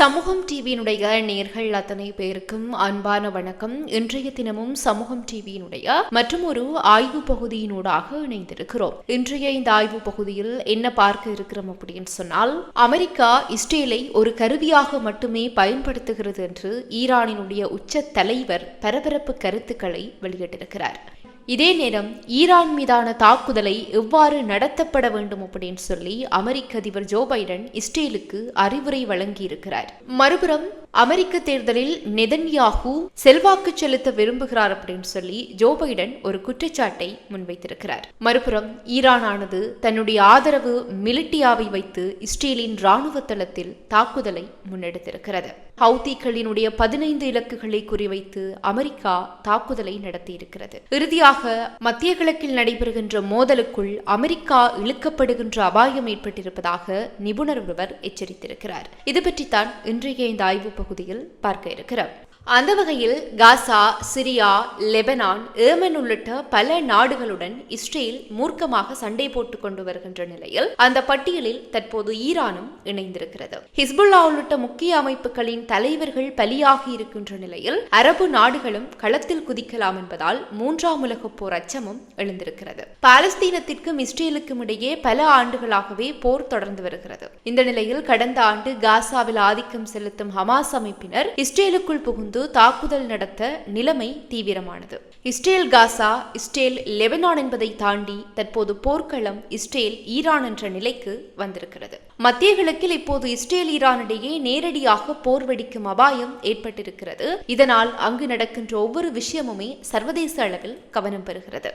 சமூகம் டிவியினுடைய நேர்கள் அத்தனை பேருக்கும் அன்பான வணக்கம். இன்றைய தினமும் சமூகம் டிவியினுடைய மற்றும் ஒரு ஆய்வு பகுதியினூடாக இணைந்திருக்கிறோம். இன்றைய இந்த ஆய்வு பகுதியில் என்ன பார்க்க இருக்கிறோம் அப்படின்னு சொன்னால் அமெரிக்கா இஸ்ரேலை ஒரு கருவியாக மட்டுமே பயன்படுத்துகிறது என்று ஈரானினுடைய உச்ச தலைவர் பரபரப்பு கருத்துக்களை வெளியிட்டிருக்கிறார். இதே நேரம் ஈரான் மீதான தாக்குதலை எவ்வாறு நடத்தப்பட வேண்டும் அப்படின்னு சொல்லி அமெரிக்க அதிபர் ஜோ பைடன் இஸ்ரேலுக்கு அறிவுரை வழங்கியிருக்கிறார். மறுபுறம் அமெரிக்க தேர்தலில் நெதன்யாகு செல்வாக்கு செலுத்த விரும்புகிறார் அப்படின்னு சொல்லி ஜோ பைடன் ஒரு குற்றச்சாட்டை முன்வைத்திருக்கிறார். மறுபுறம் ஈரானானது தன்னுடைய ஆதரவு மிலிட்டியாவை வைத்து இஸ்ரேலின் ராணுவ தளத்தில் தாக்குதலை முன்னெடுத்திருக்கிறது. ஹவுதிகளினுடைய பதினைந்து இலக்குகளை குறிவைத்து அமெரிக்கா தாக்குதலை நடத்தியிருக்கிறது. இறுதியாக மத்திய கிழக்கில் நடைபெறுகின்ற மோதலுக்குள் அமெரிக்கா இழுக்கப்படுகின்ற அபாயம் ஏற்பட்டிருப்பதாக நிபுணர் ஒருவர் எச்சரித்திருக்கிறார். இது பற்றித்தான் இன்றைய இந்த ஆய்வு பகுதியில் பார்க்க இருக்கிறோம். அந்த வகையில் காசா சிரியா லெபனான் ஏமன் உள்ளிட்ட பல நாடுகளுடன் இஸ்ரேல் மூர்க்கமாக சண்டை போட்டுக் கொண்டு வருகின்ற நிலையில் அந்த பட்டியலில் தற்போது ஈரானும் இணைந்திருக்கிறது. ஹிஸ்புல்லா உள்ளிட்ட முக்கிய அமைப்புகளின் தலைவர்கள் பலியாகி இருக்கின்ற நிலையில் அரபு நாடுகளும் களத்தில் குதிக்கலாம் என்பதால் மூன்றாம் உலக போர் அச்சமும் எழுந்திருக்கிறது. பாலஸ்தீனத்திற்கும் இஸ்ரேலுக்கும் இடையே பல ஆண்டுகளாகவே போர் தொடர்ந்து வருகிறது. இந்த நிலையில் கடந்த ஆண்டு காசாவில் ஆதிக்கம் செலுத்தும் ஹமாஸ் அமைப்பினர் இஸ்ரேலுக்குள் புகுந்து தாக்குதல் நடத்த நிலைமை தீவிரமானது. இஸ்ரேல் காசா இஸ்ரேல் லெபனான் என்பதை தாண்டி தற்போது போர்க்களம் இஸ்ரேல் ஈரான் என்ற நிலைக்கு வந்திருக்கிறது. மத்திய கிழக்கில் இப்போது இஸ்ரேல் ஈரானிடையே நேரடியாக போர் வெடிக்கும் அபாயம் ஏற்பட்டிருக்கிறது. இதனால் அங்கு நடக்கின்ற ஒவ்வொரு விஷயமுமே சர்வதேச அளவில் கவனம் பெறுகிறது.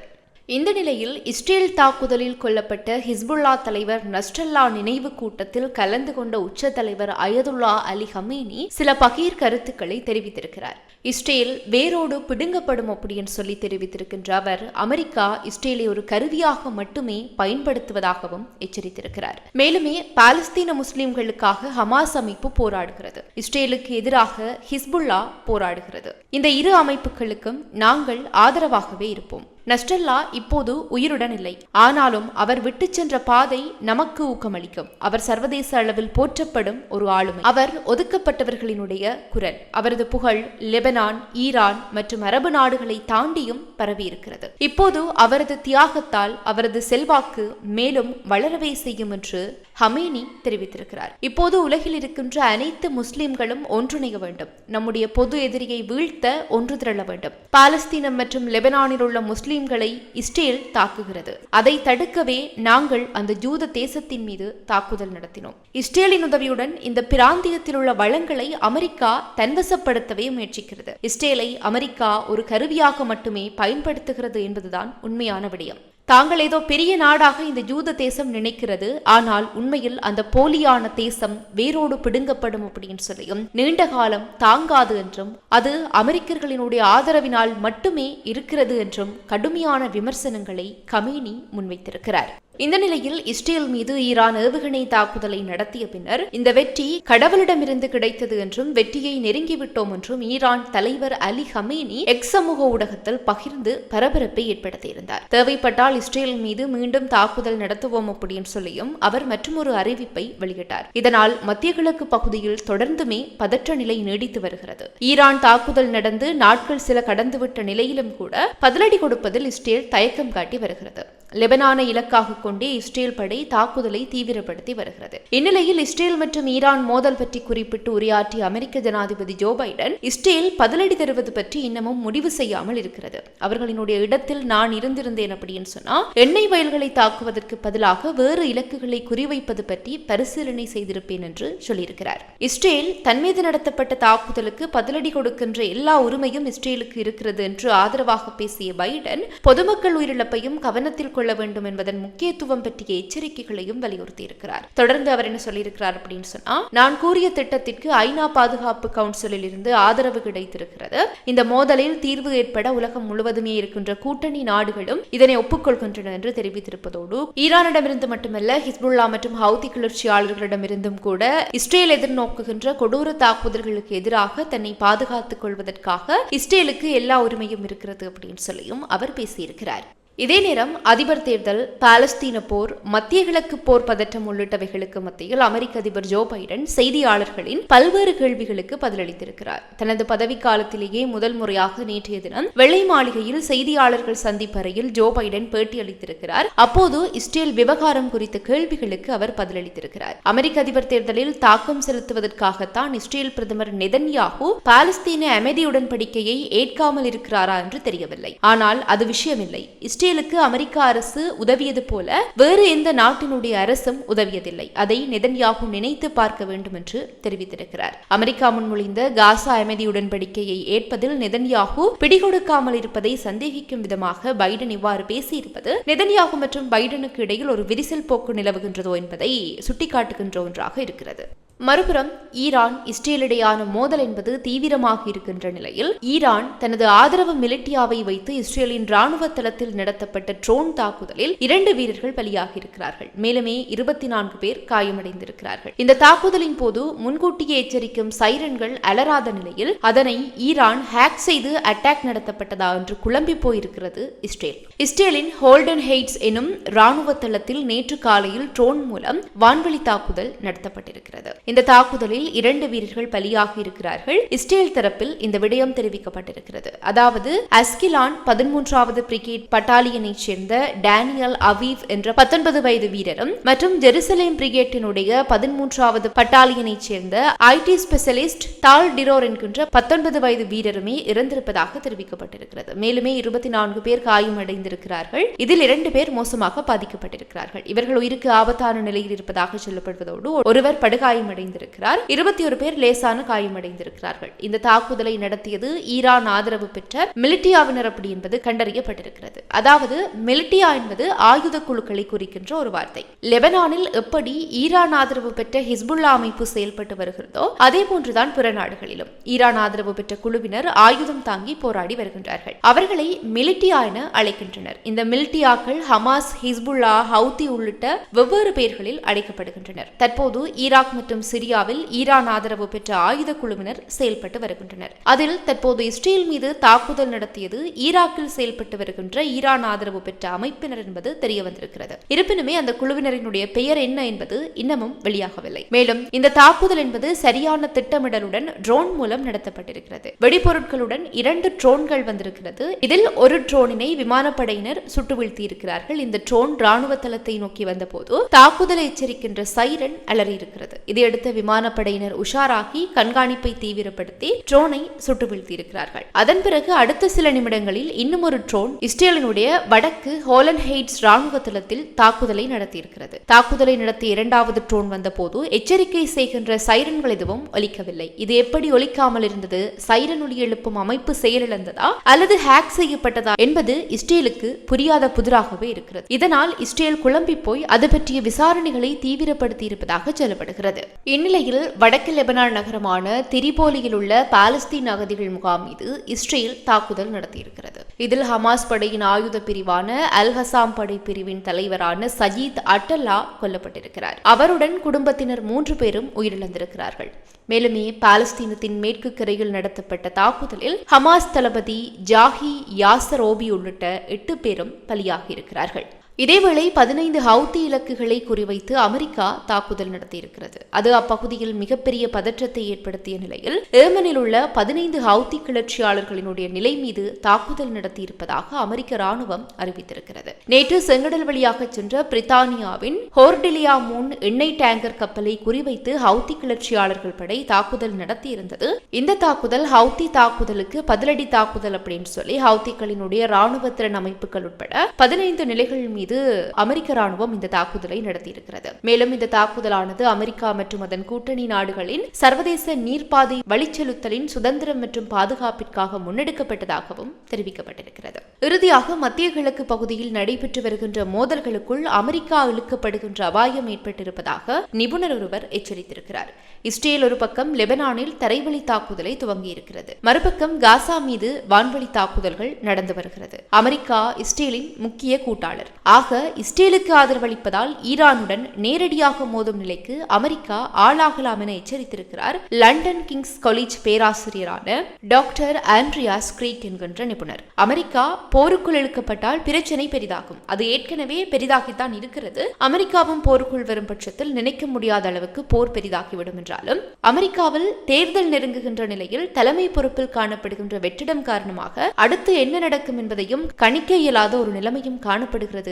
இந்த நிலையில் இஸ்ரேல் தாக்குதலில் கொல்லப்பட்ட ஹிஸ்புல்லா தலைவர் நஸ்ரல்லா நினைவு கூட்டத்தில் கலந்து கொண்ட உச்ச தலைவர் அயதுல்லா அலி ஹமீனி சில பகீர் கருத்துக்களை தெரிவித்திருக்கிறார். இஸ்ரேல் வேரோடு பிடுங்கப்படும் அப்படின்னு சொல்லி தெரிவித்திருக்கின்ற அவர் அமெரிக்கா இஸ்ரேலை ஒரு கருவியாக மட்டுமே பயன்படுத்துவதாகவும் எச்சரித்திருக்கிறார். மேலுமே பாலஸ்தீன முஸ்லிம்களுக்காக ஹமாஸ் அமைப்பு போராடுகிறது. இஸ்ரேலுக்கு எதிராக ஹிஸ்புல்லா போராடுகிறது. இந்த இரு அமைப்புகளுக்கும் நாங்கள் ஆதரவாகவே இருப்போம். நஸ்டெல்லா இப்போது உயிருடன் இல்லை ஆனாலும் அவர் விட்டு சென்ற பாதை நமக்கு ஊக்கமளிக்கும். அவர் சர்வதேச அளவில் போற்றப்படும் ஒரு ஆளுமை. அவர் ஒதுக்கப்பட்டவர்களினுடைய குரல். அவரது புகழ் லெபனான் ஈரான் மற்றும் அரபு நாடுகளை தாண்டியும் பரவியிருக்கிறது. இப்போது அவரது தியாகத்தால் அவரது செல்வாக்கு மேலும் வளரவே செய்யும் என்று ஹமேனி தெரிவித்திருக்கிறார். இப்போது உலகில் இருக்கின்ற அனைத்து முஸ்லிம்களும் ஒன்றிணைய வேண்டும். நம்முடைய பொது எதிரியை வீழ்த்த ஒன்று திரள வேண்டும். பாலஸ்தீனம் மற்றும் லெபனானில் உள்ள முஸ்லிம்களை இஸ்ரேல் தாக்குகிறது. அதை தடுக்கவே நாங்கள் அந்த ஜூத தேசத்தின் மீது தாக்குதல் நடத்தினோம். இஸ்ரேலின் உதவியுடன் இந்த பிராந்தியத்தில் உள்ள வளங்களை அமெரிக்கா தன்வசப்படுத்தவே முயற்சிக்கிறது. இஸ்ரேலை அமெரிக்கா ஒரு கருவியாக மட்டுமே பயன்படுத்துகிறது என்பதுதான் உண்மையான விடயம். தாங்கள் ஏதோ பெரிய நாடாக இந்த ஜூத தேசம் நினைக்கிறது. ஆனால் உண்மையில் அந்த போலியான தேசம் வேரோடு பிடுங்கப்படும் அப்படின்னு சொல்லியும் நீண்ட காலம் தாங்காது என்றும் அது அமெரிக்கர்களினுடைய ஆதரவினால் மட்டுமே இருக்கிறது என்றும் கடுமையான விமர்சனங்களை கமேனி முன்வைத்திருக்கிறார். இந்த நிலையில் இஸ்ரேல் மீது ஈரான் ஏவுகணை தாக்குதலை நடத்திய பின்னர் இந்த வெற்றி கடவுளிடமிருந்து கிடைத்தது என்றும் வெற்றியை நெருங்கிவிட்டோம் என்றும் ஈரான் தலைவர் அலி ஹமேனி எக்ஸ் சமூக ஊடகத்தில் பகிர்ந்து பரபரப்பை ஏற்படுத்தியிருந்தார். தேவைப்பட்டால் இஸ்ரேல் மீது மீண்டும் தாக்குதல் நடத்துவோம் அப்படின்னு சொல்லியும் அவர் மற்றொரு அறிவிப்பை வெளியிட்டார். இதனால் மத்திய கிழக்கு பகுதியில் தொடர்ந்துமே பதற்ற நிலை நீடித்து வருகிறது. ஈரான் தாக்குதல் நடந்து நாட்கள் சில கடந்துவிட்ட நிலையிலும் கூட பதிலடி கொடுப்பதில் இஸ்ரேல் தயக்கம் காட்டி வருகிறது. லெபனானை இலக்காக கொண்டே இஸ்ரேல் படை தாக்குதலை தீவிரப்படுத்தி வருகிறது. இந்நிலையில் இஸ்ரேல் மற்றும் ஈரான் மோதல் பற்றி குறிப்பிட்டு உரையாற்றிய அமெரிக்க ஜனாதிபதி ஜோ பைடன் இஸ்ரேல் பதிலடி தருவது பற்றி இன்னமும் முடிவு செய்யாமல் இருக்கிறது. அவர்களினுடைய இடத்தில் நான் இருந்திருந்தேன் அப்படின்னு சொன்னா எண்ணெய் வயல்களை தாக்குவதற்கு பதிலாக வேறு இலக்குகளை குறிவைப்பது பற்றி பரிசீலனை செய்திருப்பேன் என்று சொல்லியிருக்கிறார். இஸ்ரேல் தன்மீது நடத்தப்பட்ட தாக்குதலுக்கு பதிலடி கொடுக்கின்ற எல்லா உரிமையும் இஸ்ரேலுக்கு இருக்கிறது என்று ஆதரவாக பேசிய பைடன் பொதுமக்கள் உயிரிழப்பையும் கவனத்தில் கொள்ள வேண்டும் என்பதன் முக்கிய முக்கியத்துவம் பற்றிய எச்சரிக்கைகளையும் வலியுறுத்தியிருக்கிறார். தொடர்ந்து அவர் என்ன சொல்லியிருக்கிறார் அப்படின்னு சொன்னா நான் கூறிய திட்டத்திற்கு ஐநா பாதுகாப்பு கவுன்சிலில் இருந்து ஆதரவு கிடைத்திருக்கிறது. இந்த மோதலில் தீர்வு ஏற்பட உலகம் முழுவதுமே இருக்கின்ற கூட்டணி நாடுகளும் இதனை ஒப்புக்கொள்கின்றன என்று தெரிவித்திருப்பதோடு ஈரானிடமிருந்து மட்டுமல்ல ஹிஸ்புல்லா மற்றும் ஹவுதி கிளர்ச்சியாளர்களிடமிருந்தும் கூட இஸ்ரேல் எதிர்நோக்குகின்ற கொடூர தாக்குதல்களுக்கு எதிராக தன்னை பாதுகாத்துக் கொள்வதற்காக இஸ்ரேலுக்கு எல்லா உரிமையும் இருக்கிறது அப்படின்னு சொல்லியும் அவர் பேசியிருக்கிறார். இதே நேரம் அதிபர் தேர்தல் பாலஸ்தீன போர் மத்திய கிழக்கு போர் பதற்றம் உள்ளிட்டவைகளுக்கு மத்தியில் அமெரிக்க அதிபர் ஜோ பைடன் செய்தியாளர்களின் பல்வேறு கேள்விகளுக்கு பதிலளித்திருக்கிறார். தனது பதவி காலத்திலேயே முதல் முறையாக நேற்றைய தினம் வெள்ளை மாளிகையில் செய்தியாளர்கள் சந்திப்பறையில் ஜோ பைடன் பேட்டியளித்திருக்கிறார் அப்போது இஸ்ரேல் விவகாரம் குறித்த கேள்விகளுக்கு அவர் பதிலளித்திருக்கிறார். அமெரிக்க அதிபர் தேர்தலில் தாக்கம் செலுத்துவதற்காகத்தான் இஸ்ரேல் பிரதமர் நெதன்யாகு பாலஸ்தீன அமைதி உடன்படிக்கையை ஏற்காமல் இருக்கிறாரா என்று தெரியவில்லை. ஆனால் அது விஷயமில்லை. இஸ்ரேல் இஸ்ரேலுக்கு அமெரிக்க அரசு உதவியது போல வேறு எந்த நாட்டினுடைய அரசும் உதவியதில்லை. அதை நெதன்யாகு நினைத்து பார்க்க வேண்டும் என்று தெரிவித்திருக்கிறார். அமெரிக்கா முன்மொழிந்த காசா அமைதி உடன்படிக்கையை ஏற்பதில் நெதன்யாகு பிடிகொடுக்காமல் இருப்பதை சந்தேகிக்கும் விதமாக பைடன் இவ்வாறு பேசியிருப்பது நெதன்யாகு மற்றும் பைடனுக்கு இடையில் ஒரு விரிசல் போக்கு நிலவுகின்றதோ என்பதை சுட்டிக்காட்டுகின்ற ஒன்றாக இருக்கிறது. மறுபுறம் ஈரான் இஸ்ரேலிடையான மோதல் என்பது தீவிரமாக இருக்கின்ற நிலையில் ஈரான் தனது ஆதரவு மிலிட்டியாவை வைத்து இஸ்ரேலின் ராணுவ தளத்தில் நடத்தப்பட்ட ட்ரோன் தாக்குதலில் இரண்டு வீரர்கள் பலியாகியிருக்கிறார்கள். மேலுமே இருபத்தி நான்கு பேர் காயமடைந்திருக்கிறார்கள். இந்த தாக்குதலின் போது முன்கூட்டியே எச்சரிக்கும் சைரன்கள் அலராத நிலையில் அதனை ஈரான் ஹேக் செய்து அட்டாக் நடத்தப்பட்டதா என்று குழம்பி போயிருக்கிறது இஸ்ரேல். இஸ்ரேலின் ஹோல்டன் ஹெய்ட்ஸ் எனும் ராணுவ தளத்தில் நேற்று காலையில் ட்ரோன் மூலம் வான்வழி தாக்குதல் நடத்தப்பட்டிருக்கிறது. இந்த தாக்குதலில் இரண்டு வீரர்கள் பலியாகி இருக்கிறார்கள். இஸ்ரேல் தரப்பில் இந்த விடயம் தெரிவிக்கப்பட்டிருக்கிறது. அதாவது அஸ்கிலான் பதிமூன்றாவது பிரிகேட் பட்டாலியனைச் சேர்ந்த டேனியல் அவீவ் என்ற பத்தொன்பது வயது வீரரும் மற்றும் ஜெருசலேம் பிரிகேட்டினுடைய பதிமூன்றாவது பட்டாலியனைச் சேர்ந்த ஐடி ஸ்பெஷலிஸ்ட் தால் டிரோர் என்கின்ற பத்தொன்பது வயது வீரருமே இறந்திருப்பதாக தெரிவிக்கப்பட்டிருக்கிறது. மேலுமே இருபத்தி நான்கு பேர் காயமடைந்திருக்கிறார்கள். இதில் இரண்டு பேர் மோசமாக பாதிக்கப்பட்டிருக்கிறார்கள். இவர்கள் உயிருக்கு ஆபத்தான நிலையில் இருப்பதாக சொல்லப்படுவதோடு ஒருவர் படுகாயம் காயமடைந்திருக்கிறார். இருபத்தி ஒரு பேர் லேசான காயமடைந்திருக்கிறார்கள். இந்த தாக்குதலை நடத்தியது ஈரான் ஆதரவு பெற்ற மிலிட்டியாவினர் அப்படி என்பது கண்டறியப்பட்டிருக்கிறது. அதாவது மிலிட்டியா என்பது ஆயுத குழுக்களை குறிக்கின்ற ஒரு வார்த்தை. லெபனானில் எப்படி ஈரான் ஆதரவு பெற்ற ஹிஸ்புல்லா அமைப்பு செயல்பட்டு வருகிறதோ அதே போன்றுதான் பிற நாடுகளிலும். ஈரான் ஆதரவு பெற்ற குழுவினர் ஆயுதம் தாங்கி போராடி வருகின்றார்கள். அவர்களை மிலிட்டியா என அழைக்கின்றனர். இந்த மிலிட்டியாக்கள் ஹமாஸ் ஹிஸ்புல்லா ஹவுதி உள்ளிட்ட வெவ்வேறு பெயர்களில் அழைக்கப்படுகின்றனர். தற்போது ஈராக் மற்றும் சிரியாவில் ஈரான் ஆதரவு பெற்ற ஆயுத குழுவினர் செயல்பட்டு வருகின்றனர். அதில் தற்போது இஸ்ரேல் மீது தாக்குதல் நடத்தியது ஈராக்கில் செயல்பட்டு வருகின்ற ஈரான் ஆதரவு பெற்ற அமைப்பினர் என்பது தெரிய வந்திருக்கிறது இருப்பினுமே அந்த குழுவினரினுடைய பெயர் என்ன என்பது இன்னமும் வெளியாகவில்லை. மேலும் இந்த தாக்குதல் என்பது சரியான திட்டமிடலுடன் ட்ரோன் மூலம் நடத்தப்பட்டிருக்கிறது. வெடிபொருட்களுடன் இரண்டு ட்ரோன்கள் வந்திருக்கிறது. இதில் ஒரு ட்ரோனினை விமானப்படையினர் சுட்டு வீழ்த்தியிருக்கிறார்கள் இந்த ட்ரோன் ராணுவ தளத்தை நோக்கி வந்தபோது தாக்குதலை எச்சரிக்கின்ற சைரன் அலறியிருக்கிறது. இதையடுத்து விமானப்படையினர் உஷாராகி கண்காணிப்பை தீவிரப்படுத்தி ட்ரோனை சுட்டு வீழ்த்தியிருக்கிறார்கள். அதன் பிறகு அடுத்த சில நிமிடங்களில் இன்னும் ஒரு ட்ரோன் இஸ்ரேலினுடைய வடக்கு ஹோலன் ஹெய்ட்ஸ் ராணுவ தளத்தில் தாக்குதலை நடத்தியிருக்கிறது. தாக்குதலை நடத்திய இரண்டாவது ட்ரோன் வந்தபோது எச்சரிக்கை செய்கின்ற சைரன்கள் எதுவும் ஒலிக்கவில்லை. இது எப்படி ஒலிக்காமல் இருந்தது? சைரன் ஒலி எழுப்பும் அமைப்பு செயலிழந்ததா? அல்லது ஹேக் செய்யப்பட்டதா? என்பது இஸ்ரேலுக்கு புரியாத புதிராகவே இருக்கிறது. இதனால் இஸ்ரேல் குழம்பி போய் அது பற்றிய விசாரணைகளை தீவிரப்படுத்தி இருப்பதாக சொல்லப்படுகிறது. இந்நிலையில் வடக்கு லெபனான் நகரமான திரிபோலியில் உள்ள பாலஸ்தீன் அகதிகள் முகாம் மீது இஸ்ரேல் தாக்குதல் நடத்தியிருக்கிறது. இதில் ஹமாஸ் படையின் ஆயுத பிரிவான அல் ஹசாம் படை பிரிவின் தலைவரான சஜீத் அட்டல்லா கொல்லப்பட்டிருக்கிறார். அவருடன் குடும்பத்தினர் மூன்று பேரும் உயிரிழந்திருக்கிறார்கள். மேலுமே பாலஸ்தீனத்தின் மேற்கு கரையில் நடத்தப்பட்ட தாக்குதலில் ஹமாஸ் தளபதி ஜாஹி யாசர் ஓபி உள்ளிட்ட எட்டு பேரும் பலியாகியிருக்கிறார்கள். இதேவேளை பதினைந்து ஹவுத்தி இலக்குகளை குறிவைத்து அமெரிக்கா தாக்குதல் நடத்தியிருக்கிறது. அது அப்பகுதியில் மிகப்பெரிய பதற்றத்தை ஏற்படுத்திய நிலையில் ஏமனில் உள்ள பதினைந்து ஹவுத்தி கிளர்ச்சியாளர்களினுடைய நிலை மீது தாக்குதல் நடத்தியிருப்பதாக அமெரிக்க ராணுவம் அறிவித்திருக்கிறது. நேற்று செங்கடல் வழியாக சென்ற பிரித்தானியாவின் ஹோர்டிலியா மூன் எண்ணெய் டேங்கர் கப்பலை குறிவைத்து ஹவுத்தி கிளர்ச்சியாளர்கள் படை தாக்குதல் நடத்தியிருந்தது. இந்த தாக்குதல் ஹவுத்தி தாக்குதலுக்கு பதிலடி தாக்குதல் அப்படின்னு சொல்லி ஹவுத்திகளினுடைய ராணுவ திறன் அமைப்புகள் உட்பட பதினைந்து நிலைகள் மீது மீது அமெரிக்க ராணுவம் இந்த தாக்குதலை நடத்தியிருக்கிறது. மேலும் இந்த தாக்குதலானது அமெரிக்கா மற்றும் அதன் கூட்டணி நாடுகளின் சர்வதேச நீர்ப்பாதை வழிச்செலுத்தலின் சுதந்திரம் மற்றும் பாதுகாப்பிற்காக முன்னெடுக்கப்பட்டதாகவும் தெரிவிக்கப்பட்டிருக்கிறது. இறுதியாக மத்திய கிழக்கு பகுதியில் நடைபெற்று வருகின்ற மோதல்களுக்குள் அமெரிக்கா இழுக்கப்படுகின்ற அபாயம் ஏற்பட்டிருப்பதாக நிபுணர் ஒருவர் எச்சரித்திருக்கிறார். இஸ்ரேல் ஒரு பக்கம் லெபனானில் தரைவழி தாக்குதலை துவங்கியிருக்கிறது. மறுபக்கம் காசா மீது வான்வழி தாக்குதல்கள் நடந்து வருகிறது. அமெரிக்கா இஸ்ரேலின் முக்கிய கூட்டாளர். ஆக இஸ்ரேலுக்கு ஆதரவளிப்பதால் ஈரானுடன் நேரடியாக மோதும் நிலைக்கு அமெரிக்கா ஆளாகலாம் என எச்சரித்திருக்கிறார் லண்டன் கிங்ஸ் காலேஜ் பேராசிரியரான டாக்டர் ஆண்ட்ரியாஸ் கிரீக் என்கின்ற நிபுணர். அமெரிக்கா போருக்குள் இழுக்கப்பட்டால் பிரச்சனை பெரிதாகும். அது ஏற்கனவே பெரிதாகித்தான் இருக்கிறது. அமெரிக்காவும் போருக்குள் வரும் பட்சத்தில் நினைக்க முடியாத அளவுக்கு போர் பெரிதாகிவிடும் என்றாலும் அமெரிக்காவில் தேர்தல் நெருங்குகின்ற நிலையில் தலைமை பொறுப்பில் காணப்படுகின்ற வெற்றிடம் காரணமாக அடுத்து என்ன நடக்கும் என்பதையும் கணிக்க இயலாத ஒரு நிலைமையும் காணப்படுகிறது